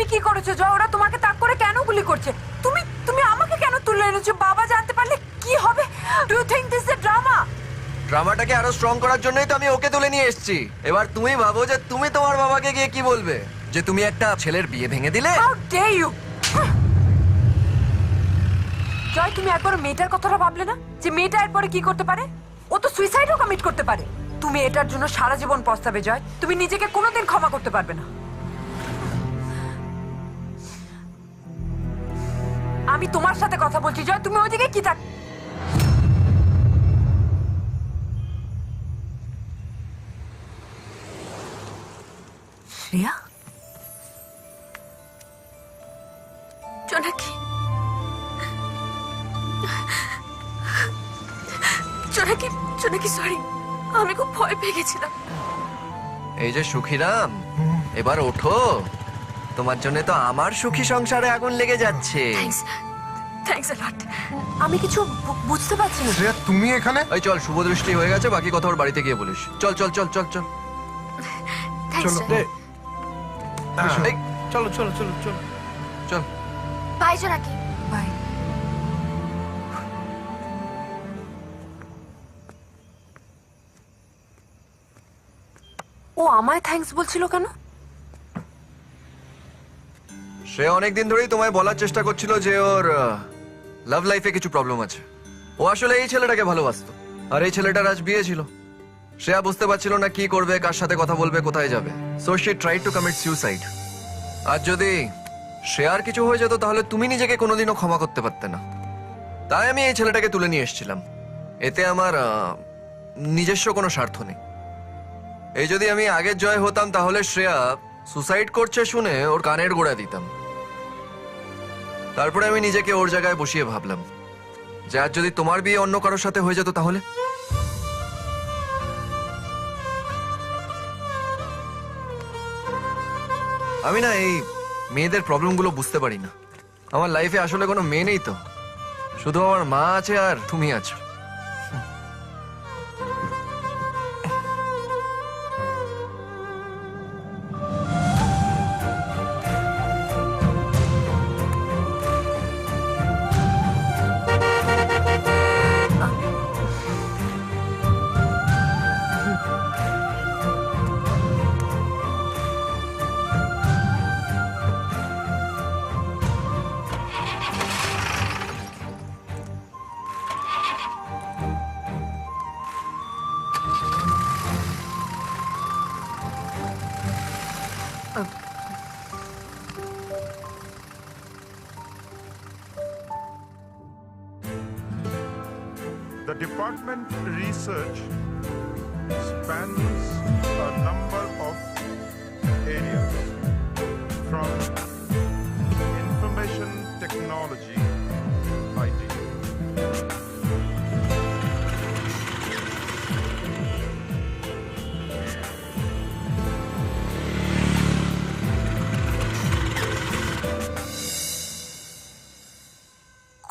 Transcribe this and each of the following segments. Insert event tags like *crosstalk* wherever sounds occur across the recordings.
তুমি কি করেছ জয়? ওরা তোমাকে তাক করে কেন গুলি করছে? তুমি তুমি আমাকে কেন তুলে এনেছো? বাবা জানতে পারলে কি হবে? Do you think this is drama ড্রামাটাকে আরও স্ট্রং করার জন্যই তো আমি ওকে তুলে নিয়ে এসেছি। এবার তুমি ভাবো যে তুমি তোমার বাবাকে গিয়ে কি বলবে? যে তুমি একটা ছেলের বিয়ে ভেঙে দিলে? হাউ ডে ইউ জয় তুমি একবার মেয়েটার কথাটা ভাবলে না? যে মেয়েটা এরপরে কি করতে পারে? ও তো সুইসাইডও কমিট করতে পারে। তুমি এটার জন্য সারা জীবন পস্তাবে জয়। তুমি নিজেকে কোনোদিন ক্ষমা করতে পারবে না। আমি তোমার সাথে কথা বলছি। জয় তুমি ওইদিকে কি থাক শ্রেয়া? জোনাকি? জোনাকি জোনাকি সরি আমি খুব ভয় পেয়ে গেছিলাম। এই যে সুখীরাম এবার ওঠো। তোমার জন্য তো আমার সুখী সংসারে আগুন লেগে যাচ্ছে। থ্যাঙ্কস থ্যাঙ্কস লট আমি কিছু বুঝতে পারছি না। শ্রেয়া তুমি এখানে? এই চল শুভ দৃষ্টি হয়ে গেছে বাকি কথা ওর বাড়িতে গিয়ে বলিস। চল চল চল চল চল। চলো। চলো। চলো চলো চলো চল। বাই জোনাকি বাই ও আমায় থ্যাঙ্কস বলছিল কেন? সে অনেকদিন ধরেই তোমায় বলার চেষ্টা করছিল যে ওর লাভ লাইফে কিছু প্রবলেম আছে। ও আসলে এই ছেলেটাকে ভালোবাসতো। আর এই ছেলেটার আজ বিয়ে ছিল। শ্রেয়া বুঝতে পারছিল না কি করবে, কার সাথে কথা বলবে, কোথায় যাবে। So she try to commit suicide আর যদি শ্রেয়ার কিছু হয়ে যেত, তাহলে তুমি নিজেকে কোনোদিনও ক্ষমা করতে পারতে না। তাই আমি এই ছেলেটাকে তুলে নিয়ে এসেছিলাম। এতে আমার নিজস্ব কোনো স্বার্থ নেই। এই যদি আমি আগের জয় হতাম, তাহলে শ্রেয়া সুসাইড করছে শুনে ওর কানের গোড়া দিতাম। তারপরে আমি নিজেকে ওর জায়গায় বসিয়ে ভাবলাম যে আজ যদি তোমার বিয়ে অন্য কারোর সাথে হয়ে যেত তাহলে? আমি না এই মেয়েদের প্রবলেমগুলো বুঝতে পারি না। আমার লাইফে আসলে কোনো মেয়ে নেই তো। শুধু আমার মা আছে আর তুমি আছো। Department research spans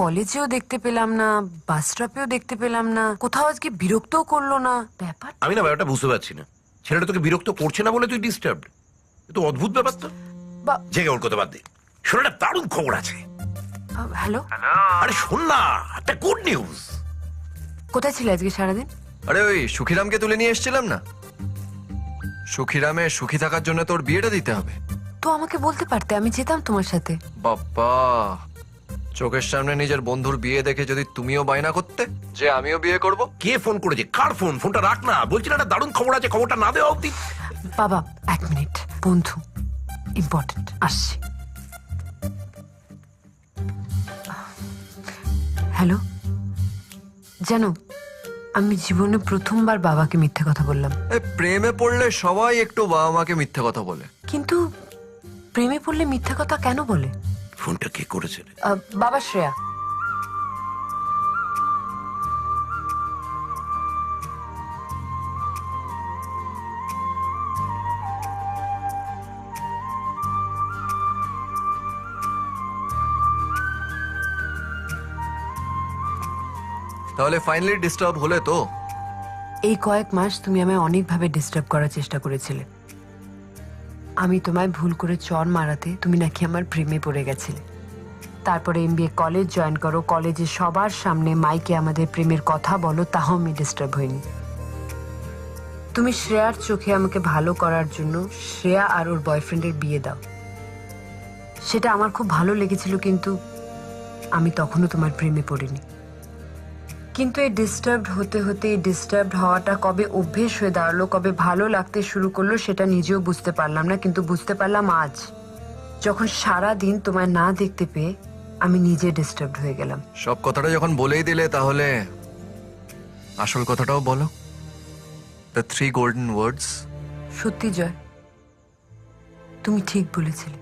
কলেজেও দেখতে পেলাম না বাস স্টপেও দেখতে পেলাম না কোথাও আজকে বিরক্তও করল না ব্যাপার আমি না ব্যাপারটা বুঝতে পারছি না। ছেলেটা তোকে বিরক্ত করছে না বলে তুই ডিস্টার্ব তো অদ্ভুত ব্যাপার তো। জেগে ওর কথা বাদ দে। শোন একটা দারুণ খবর আছে। হ্যালো আরে শোন না একটা গুড নিউজ কোথায় ছিলে আজকে সারাদিন? আরে ওই সুখিরামকে তুলে নিয়ে এসেছিলাম না? সুখিরামে সুখী থাকার জন্য তোর বিয়েটা দিতে হবে। তো আমাকে বলতে পারতে আমি যেতাম তোমার সাথে। বাবা চোখের সামনে নিজের বন্ধুর বিয়ে দেখে যদি তুমিও বায়না করতে? যে আমিও বিয়ে করব? কে ফোন করেছে? কার ফোন? ফোনটা রাখ না। বলছি না একটা দারুণ খবর আছে খবরটা না দেওয়া অব্দি বাবা এক মিনিট। বন্ধু ইম্পর্টেন্ট আসছি। হ্যালো? জানো আমি জীবনে প্রথমবার বাবাকে মিথ্যে কথা বললাম। এ প্রেমে পড়লে সবাই একটু বাবা মাকে মিথ্যে কথা বলে। কিন্তু প্রেমে পড়লে মিথ্যে কথা কেন বলে? ফোনটা কে করেছে? রে? আহ, বাবা শ্রেয়া। তাহলে ফাইনালি ডিস্টার্ব হলে তো? এই কয়েক মাস তুমি আমায় অনেকভাবে ডিস্টার্ব করার চেষ্টা করেছিলে। আমি তোমায় ভুল করে চর মারাতে তুমি নাকি আমার প্রেমে পড়ে গেছিলে। তারপরে এমবিএ কলেজ জয়েন করো কলেজে সবার সামনে মাইকে আমাদের প্রেমের কথা বলো, তাও আমি ডিস্টার্ব হইনি। তুমি শ্রেয়ার চোখে আমাকে ভালো করার জন্য শ্রেয়া আর ওর বয়ফ্রেন্ডের বিয়ে দাও। সেটা আমার খুব ভালো লেগেছিল, কিন্তু আমি তখনও তোমার প্রেমে পড়িনি। কিন্তু এই ডিস্টার্বড হতে হতে এই ডিস্টার্বড হওয়াটা কবে অভ্যেস হয়ে দাঁড়াল কবে ভালো লাগতে শুরু করল সেটা নিজেও বুঝতে পারলাম না কিন্তু বুঝতে পারলাম আজ। যখন সারা দিন তোমায় না দেখতে পেয়ে আমি নিজে ডিস্টার্বড হয়ে গেলাম। সব কথাটা যখন বলেই দিলে তাহলে আসল কথাটাও বলো। দ্য থ্রি গোল্ডেন ওয়ার্ডস সত্যি জয় তুমি ঠিক বলেছিলে।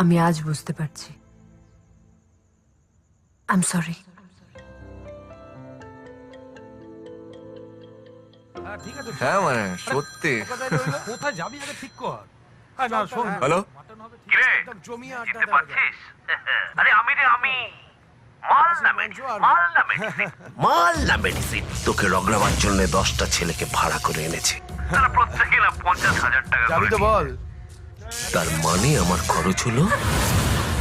আমি আজ বুঝতে পারছি। আই এম সরি ঠিক আছে হ্যাঁ মানে সত্যি। কোথায় যাবি আগে ঠিক কর। হ্যাঁ না শোন। হ্যালো? মাটন হবে ঠিক কিরে? একদম জমিয়ে আড্ডা চিনতে দেওয়া যাবে। পারছিস? আরে আমি রে আমি মালদা মেডিসিন মালদা মেডিসিন। *laughs* মাল্লা মেডিসিন। তোকে রগড়াবার জন্য দশটা ছেলেকে ভাড়া করে এনেছে। তারা প্রত্যেকে না পঞ্চাশ হাজার টাকা তো বল। তার মানে আমার খরচ হলো?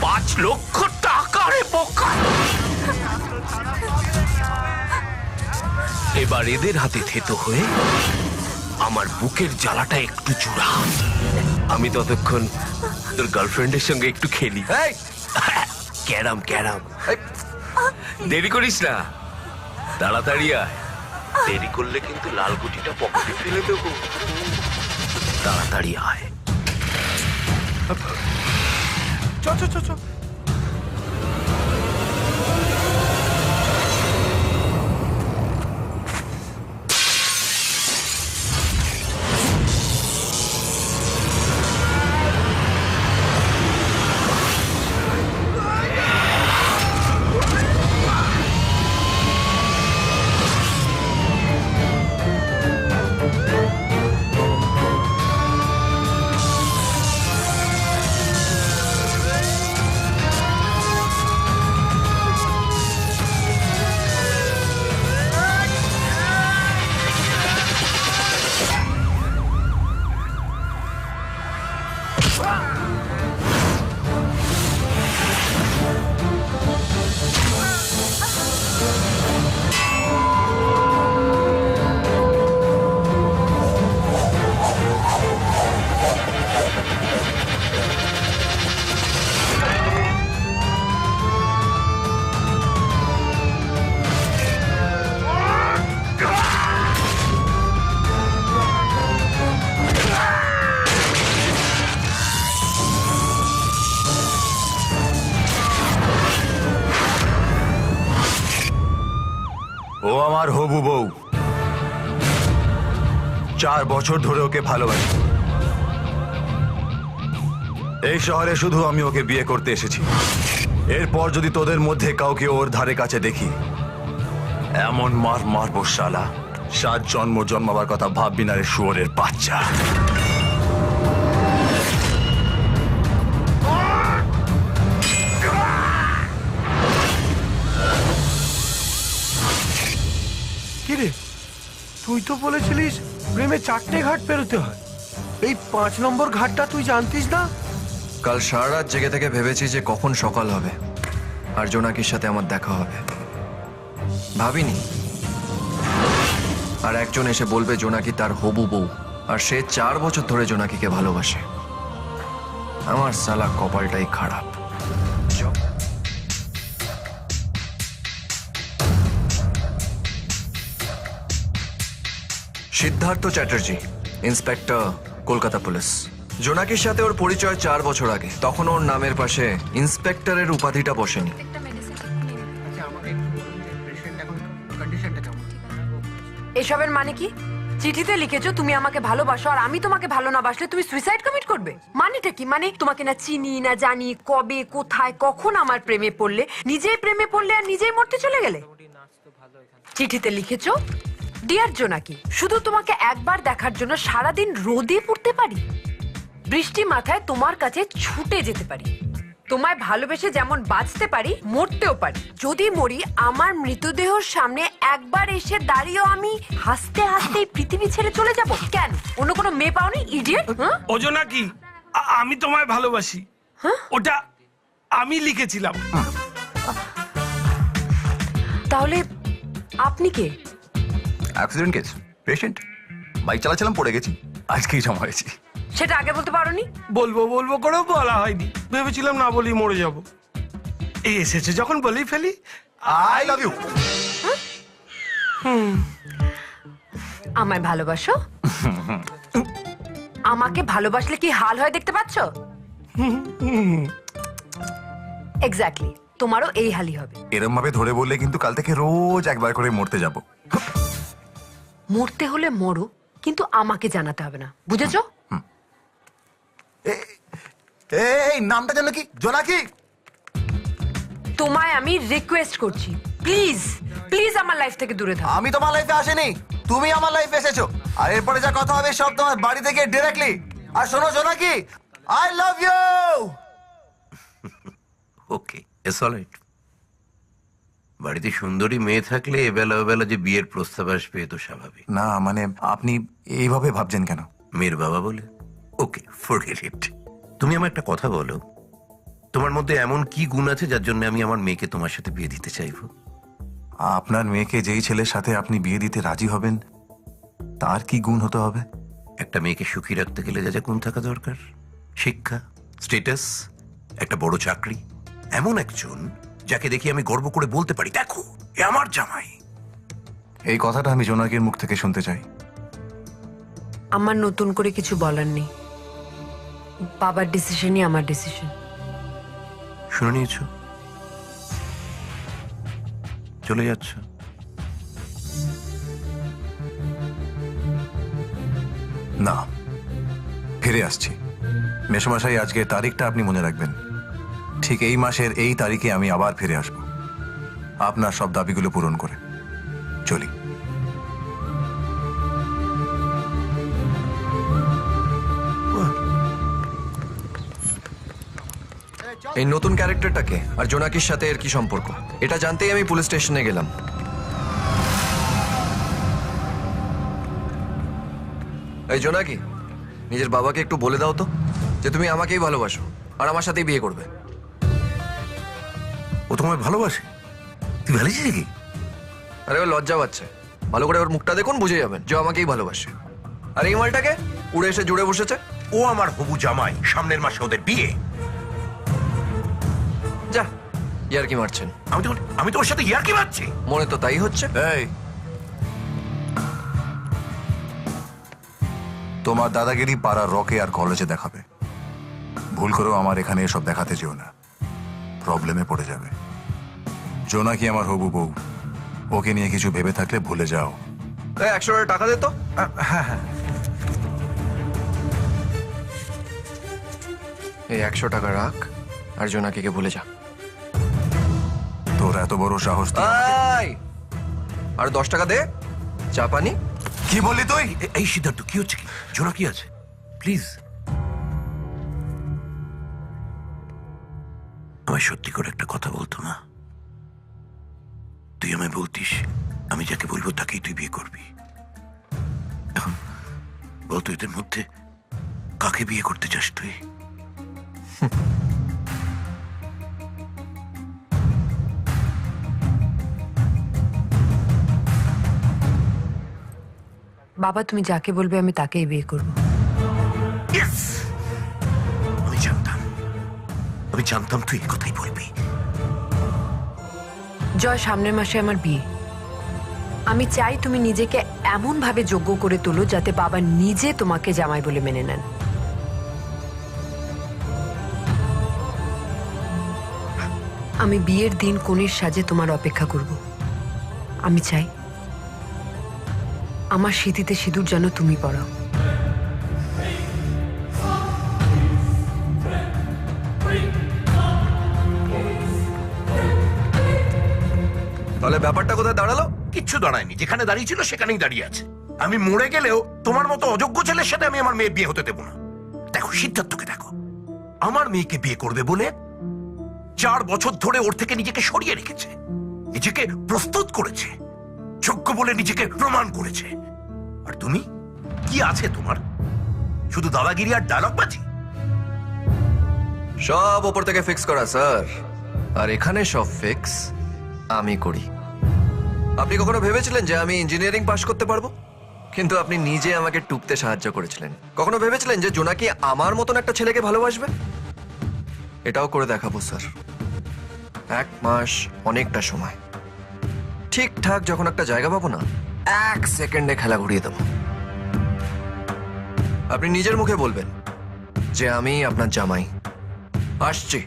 পাঁচ লক্ষ টাকা রে বোকা। *laughs* এবার এদের হাতে থেতো হয়ে আমার বুকের জ্বালাটা একটু জোড়া। আমি ততক্ষণ তোর গার্লফ্রেন্ডের সঙ্গে একটু খেলি। Carrom carrom. দেরি করিস না। তাড়াতাড়ি আয়। দেরি করলে কিন্তু লাল গুটিটা পকেটে ফেলে দেবো। তাড়াতাড়ি আয়। চ চ চ চার বছর ধরে ওকে ভালোবাসি। এই শহরে শুধু আমি ওকে বিয়ে করতে এসেছি। এরপর যদি তোদের মধ্যে কাউকে ওর ধারে কাছে দেখি, এমন মার মারবো শালা। সাত জন্ম জন্মাবার কথা ভাববি না রে শুয়োরের বাচ্চা। তুই তো বলেছিলিস প্রেমে চারটে ঘাট পেরোতে হয়। এই পাঁচ নম্বর ঘাটটা তুই জানতিস না? কাল সারা রাত জেগে থেকে ভেবেছি যে কখন সকাল হবে, আর জোনাকির সাথে আমার দেখা হবে। ভাবিনি। আর একজন এসে বলবে জোনাকি তার হবু বউ, আর সে চার বছর ধরে জোনাকিকে ভালোবাসে। আমার সালা কপালটাই খারাপ। Siddhartha Chatterjee inspector Kolkata police. জোনাকির সাথে ওর পরিচয় চার বছর আগে। তখন ওর নামের পাশে ইন্সপেক্টরের উপাধিটা বসেনি। এসবের মানে কি? চিঠিতে লিখেছো তুমি আমাকে ভালোবাসো আর আমি তোমাকে ভালো না বাসলে তুমি সুইসাইড কমিট করবে? মানেটা কি? মানে তোমাকে না চিনি না জানি কবে কোথায় কখন আমার প্রেমে পড়লে নিজেই প্রেমে পড়লে আর নিজেই মরতে চলে গেলে? চিঠিতে লিখেছো ডিয়ার জোনাকি শুধু তোমাকে একবার দেখার জন্য সারাদিন রোদে পড়তে পারি? বৃষ্টি মাথায় তোমার কাছে ছুটে যেতে পারি। তোমায় ভালোবেসে যেমন বাঁচতে পারি মরতেও পারি। যদি মরি আমার মৃতদেহর সামনে একবার এসে দাঁড়িয়েও আমি হাসতে হাসতে পৃথিবী ছেড়ে চলে যাব? কেন? অন্য কোনো মেয়ে পাওনি? ইডিয়েট হ্যাঁ? ওজো নাকি? আমি তোমায় ভালোবাসি। ওটা আমি লিখেছিলাম। তাহলে আপনি কে? অ্যাক্সিডেন্ট কেস পেশেন্ট বাইক চালাচ্ছিলাম পড়ে গেছি। আজকেই জমা হয়েছি। সেটা আগে বলতে পারোনি? বলব বলব করেও বলা হয়নি। ভেবেছিলাম না বলি মরে যাব। এই এসেছে যখন বলেই ফেলি। আই লাভ ইউ আমায় ভালোবাসো? আমাকে ভালোবাসলে কি হাল হয় দেখতে পাচ্ছ? এক্স্যাক্টলি তোমারও এই হালই হবে। এরম ভাবে ধরে বললে কিন্তু কাল থেকে রোজ একবার করে মরতে যাব। মরতে হলে মরো কিন্তু আমাকে জানাতে হবে না। বুঝেছ? এই নামটা যেন কি? জোনাকি? তোমায় আমি রিকোয়েস্ট করছি। প্লিজ প্লিজ আমার লাইফ থেকে দূরে থাকো। আমি তোমার লাইফে আসিনি। তুমি আমার লাইফে এসেছ। আর এরপরে যা কথা হবে সব তোমার বাড়ি থেকে ডিরেক্টলি আর শোনো Jonaki I love you okay it's alright বাড়িতে সুন্দরী মেয়ে থাকলে এবেলা ওবেলা যে বিয়ের প্রস্তাব আসবে এ তো স্বাভাবিক। না মানে আপনি এইভাবে ভাবছেন কেন? মেয়ের বাবা বলে। ওকে ফরগেট ইট তুমি আমার একটা কথা বলো। তোমার মধ্যে এমন কি গুণ আছে যার জন্য আমি আমার মেয়েকে তোমার সাথে বিয়ে দিতে চাইব? আপনার মেয়েকে যেই ছেলের সাথে আপনি বিয়ে দিতে রাজি হবেন তার কি গুণ হতে হবে? একটা মেয়েকে সুখী রাখতে গেলে যা যা গুণ থাকা দরকার। শিক্ষা স্টেটাস একটা বড় চাকরি এমন একজন যাকে দেখি আমি গর্ব করে বলতে পারি। দেখো এ আমার জামাই। এই কথাটা আমি জোনাকির মুখ থেকে শুনতে চাই। আমার নতুন করে কিছু বলার নেই। বাবার ডিসিশনই আমার ডিসিশন শুনে নিয়েছ? চলে যাচ্ছ। না ফিরে আসছি। মেশমশাই আজকের তারিখটা আপনি মনে রাখবেন। ঠিক এই মাসের এই তারিখে আমি আবার ফিরে আসব। আপনার সব দাবিগুলো পূরণ করে। চলি। এই নতুন ক্যারেক্টারটাকে আর জোনাকির সাথে এর কি সম্পর্ক? এটা জানতেই আমি পুলিশ স্টেশনে গেলাম। এই জোনাকি, নিজের বাবাকে একটু বলে দাও তো, যে তুমি আমাকেই ভালোবাসো, আর আমার সাথেই বিয়ে করবে। ও তোমায় ভালোবাসে? তুই ভালোছিস নাকি? আরে ও লজ্জা পাচ্ছে। ভালো করে ওর মুখটা দেখুন বুঝে যাবেন যে আমাকেই ভালোবাসে। আর এই মালটাকে উড়ে এসে জুড়ে বসেছে। ও আমার হবু জামাই সামনের মাসে ওদের বিয়ে। যা ইয়ার কি মারছেন। আমি তো আমি তোর সাথে ইয়ার কি মারছি। মনে তো তাই হচ্ছে। এই। তোমার দাদাগিরি পাড়ার রকে আর কলেজে দেখাবে। ভুল করেও আমার এখানে এসব দেখাতে যেও না। প্রবলেমে পড়ে যাবে। জোনাকি আমার হবু বউ? ওকে নিয়ে কিছু ভেবে থাকলে ভুলে যাও। এই একশো টাকা দে তো। এই একশো টাকা রাখ আর জোনাকিকে ভুলে যা। তোর এত বড় সাহস তুই আর দশ টাকা দে চা পানি। কি বললি তুই? এই সিদ্ধার্থ কি হচ্ছে কি? জোনা কি আছে? প্লিজ আমায় সত্যি করে একটা কথা বলতো না তুই আমায় বলতিস আমি যাকে বলব তাকেই তুই বিয়ে করবি। এখন বলতো এদের মধ্যে কাকে বিয়ে করতে চাস তুই? বাবা তুমি যাকে বলবে আমি তাকেই বিয়ে করব। আমি জানতাম তুই কথাই বলবি। জয়, সামনের মাসে আমার বিয়ে। আমি চাই তুমি নিজেকে এমন ভাবে যোগ্য করে তোলো যাতে বাবা নিজে তোমাকে জামাই বলে মেনে নেন। আমি বিয়ের দিন কনের সাজে তোমার অপেক্ষা করব। আমি চাই আমার স্মৃতিতে সিঁদুর যেন তুমি পড়াও। তাহলে ব্যাপারটা কোথায় দাঁড়াল? কিচ্ছু দাঁড়ায়নি। যেখানে দাঁড়িয়ে ছিল, সেখানেই দাঁড়িয়ে আছে। আমি মরে গেলেও তোমার মতো অযোগ্য ছেলের সাথে আমি আমার মেয়ে বিয়ে হতে দেবো না। দেখো সিদ্ধার্থকে দেখো। আমার মেয়েকে বিয়ে করবে বলে চার বছর ধরে ওর থেকে নিজেকে সরিয়ে রেখেছে। নিজেকে প্রস্তুত করেছে। যোগ্য বলে নিজেকে প্রমাণ করেছে। আর তুমি? কি আছে তোমার? শুধু দাদাগিরি আর ডায়লগ বাজি? সব ওপর থেকে ফিক্স করা স্যার আর এখানে সব ফিক্স আমি করি। আপনি কখনো ভেবেছিলেন যে আমি ইঞ্জিনিয়ারিং পাশ করতে পারব? কিন্তু আপনি নিজে আমাকে টুকতে সাহায্য করেছিলেন। কখনো ভেবেছিলেন যে জোনাকি আমার মতন একটা ছেলেকে ভালোবাসবে? এটাও করে দেখাবো, স্যার। এক মাস অনেকটা সময়। ঠিকঠাক যখন একটা জায়গা পাবো না, এক সেকেন্ডে খেলা ঘুরিয়ে দেবো। আপনি নিজের মুখে বলবেন যে আমি আপনার জামাই। আসছি।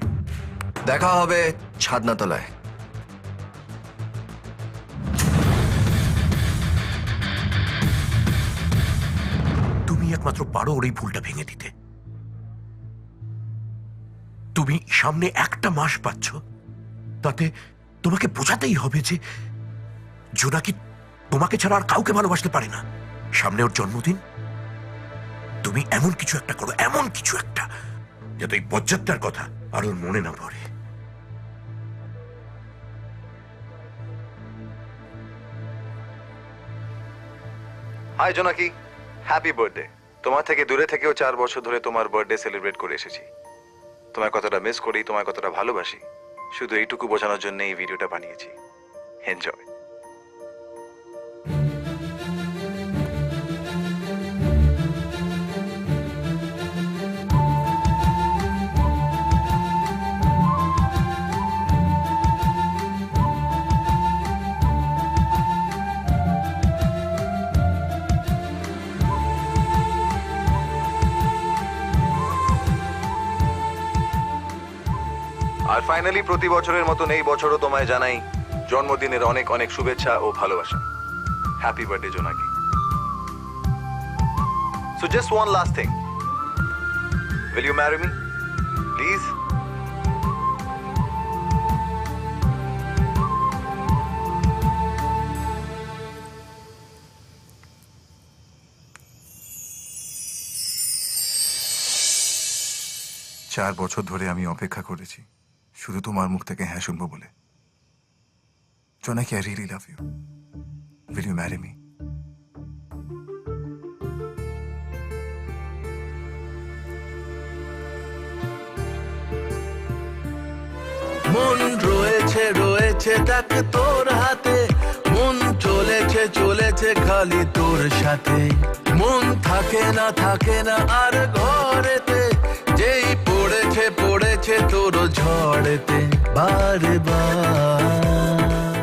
দেখা হবে ছাদনাতলায়। একমাত্র পারো ওর এই ভুলটা ভেঙে দিতে। তুমি সামনে একটা মাস পাচ্ছ, তাতে তোমাকে বোঝাতেই হবে যে জোনাকি তোমাকে ছাড়া আর কাউকে ভালোবাসতে পারে না। সামনে ওর জন্মদিন, তুমি এমন কিছু একটা করো, এমন কিছু একটা, যাতে এই বজ্জাত্তার কথা আর ওর মনে না পড়ে। হাই জোনাকি। হ্যাপি বার্থডে তোমার থেকে দূরে থেকেও চার বছর ধরে তোমার বার্থডে সেলিব্রেট করে এসেছি। তোমার কতটা মিস করি তোমার কতটা ভালোবাসি, শুধু এইটুকু বোঝানোর জন্য এই ভিডিওটা বানিয়েছি। এনজয় আর ফাইনালি প্রতি বছরের মতন এই বছরও তোমায় জানাই জন্মদিনের অনেক অনেক শুভেচ্ছা ও ভালোবাসা। Happy birthday Jonaki so just one last thing will you marry me please চার বছর ধরে আমি অপেক্ষা করেছি। শুধু তোমার মুখ থেকে হ্যাঁ শুনব বলে। Jonaki I really love you will you marry me মন রয়েছে রয়েছে তাকে তোর হাতে। মন চলেছে চলেছে খালি তোর সাথে। মন থাকে না থাকে না আর পড়েছে তোর ঝড়েতে বারে বার